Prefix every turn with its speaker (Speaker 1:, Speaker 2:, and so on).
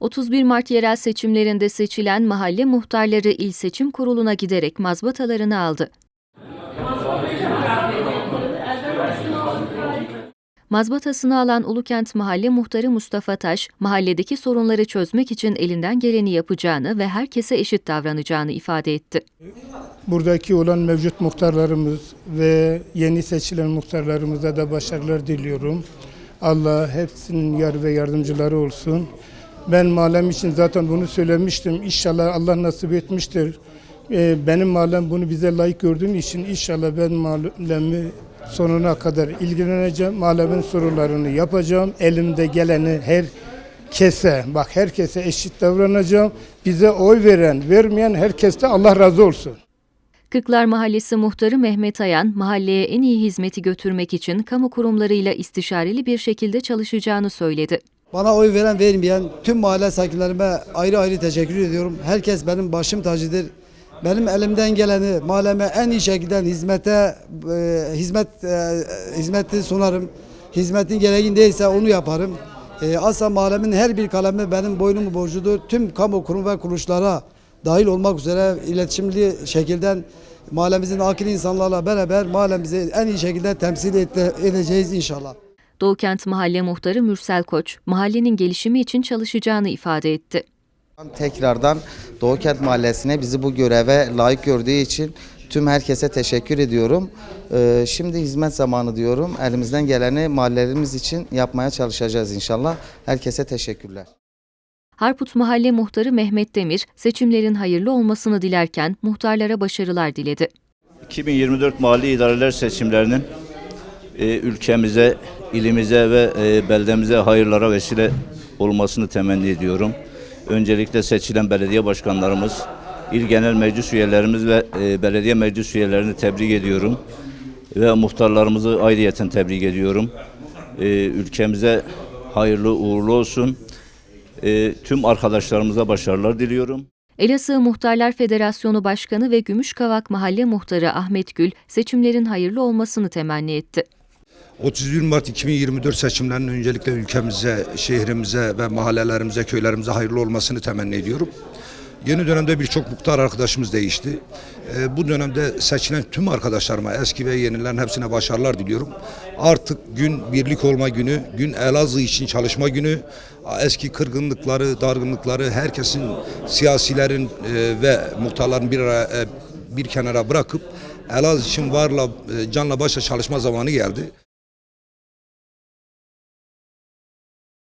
Speaker 1: 31 Mart yerel seçimlerinde seçilen mahalle muhtarları il seçim kuruluna giderek mazbatalarını aldı. Mazbatasını alan Ulukent Mahalle Muhtarı Mustafa Taş, mahalledeki sorunları çözmek için elinden geleni yapacağını ve herkese eşit davranacağını ifade etti.
Speaker 2: Buradaki olan mevcut muhtarlarımız ve yeni seçilen muhtarlarımıza da başarılar diliyorum. Allah hepsinin yar ve yardımcıları olsun. Ben mahallem için zaten bunu söylemiştim. İnşallah Allah nasip etmiştir. Ee, Benim mahallem bunu bize layık gördüğüm için inşallah ben mahallemi sonuna kadar ilgileneceğim. Mahallemin sorunlarını yapacağım. Elimde geleni her kese, bak herkese eşit davranacağım. Bize oy veren, vermeyen herkeste Allah razı olsun.
Speaker 1: Kırklar Mahallesi Muhtarı Mehmet Ayan, mahalleye en iyi hizmeti götürmek için kamu kurumlarıyla istişareli bir şekilde çalışacağını söyledi.
Speaker 3: Bana oy veren vermeyen tüm mahalle sakinlerime ayrı ayrı teşekkür ediyorum. Herkes benim başım tacıdır. Benim elimden geleni mahalleme en iyi şekilde hizmete e, hizmet e, hizmeti sunarım. Hizmetin gereğindeyse onu yaparım. E, asla mahallemin her bir kalemi benim boynumu borcudur. Tüm kamu kurum ve kuruluşlara dahil olmak üzere iletişimli şekilde mahallemizin akil insanlarla beraber mahallemizi en iyi şekilde temsil ede- edeceğiz inşallah.
Speaker 1: Doğukent Mahalle Muhtarı Mürsel Koç, mahallenin gelişimi için çalışacağını ifade etti.
Speaker 4: Tekrardan Doğukent Mahallesi'ne bizi bu göreve layık gördüğü için tüm herkese teşekkür ediyorum. Ee, Şimdi hizmet zamanı diyorum. Elimizden geleni mahallelerimiz için yapmaya çalışacağız inşallah. Herkese teşekkürler.
Speaker 1: Harput Mahalle Muhtarı Mehmet Demir, seçimlerin hayırlı olmasını dilerken muhtarlara başarılar diledi.
Speaker 5: 2024 mali idareler seçimlerinin e, ülkemize, ilimize ve e, beldemize hayırlara vesile olmasını temenni ediyorum. Öncelikle seçilen belediye başkanlarımız, il genel meclis üyelerimiz ve e, belediye meclis üyelerini tebrik ediyorum. Ve muhtarlarımızı ayrıyeten tebrik ediyorum. E, ülkemize hayırlı uğurlu olsun. E, tüm arkadaşlarımıza başarılar diliyorum.
Speaker 1: Elazığ Muhtarlar Federasyonu Başkanı ve Gümüşkavak Mahalle Muhtarı Ahmet Gül, seçimlerin hayırlı olmasını temenni etti.
Speaker 6: 31 Mart 2024 seçimlerinin öncelikle ülkemize, şehrimize ve mahallelerimize, köylerimize hayırlı olmasını temenni ediyorum. Yeni dönemde birçok muhtar arkadaşımız değişti. Ee, bu dönemde seçilen tüm arkadaşlarıma, eski ve yenilerin hepsine başarılar diliyorum. Artık gün birlik olma günü, gün Elazığ için çalışma günü. Eski kırgınlıkları, dargınlıkları herkesin, siyasilerin e, ve muhtarların bir e, bir kenara bırakıp Elazığ için varla, e, canla başla çalışma zamanı geldi.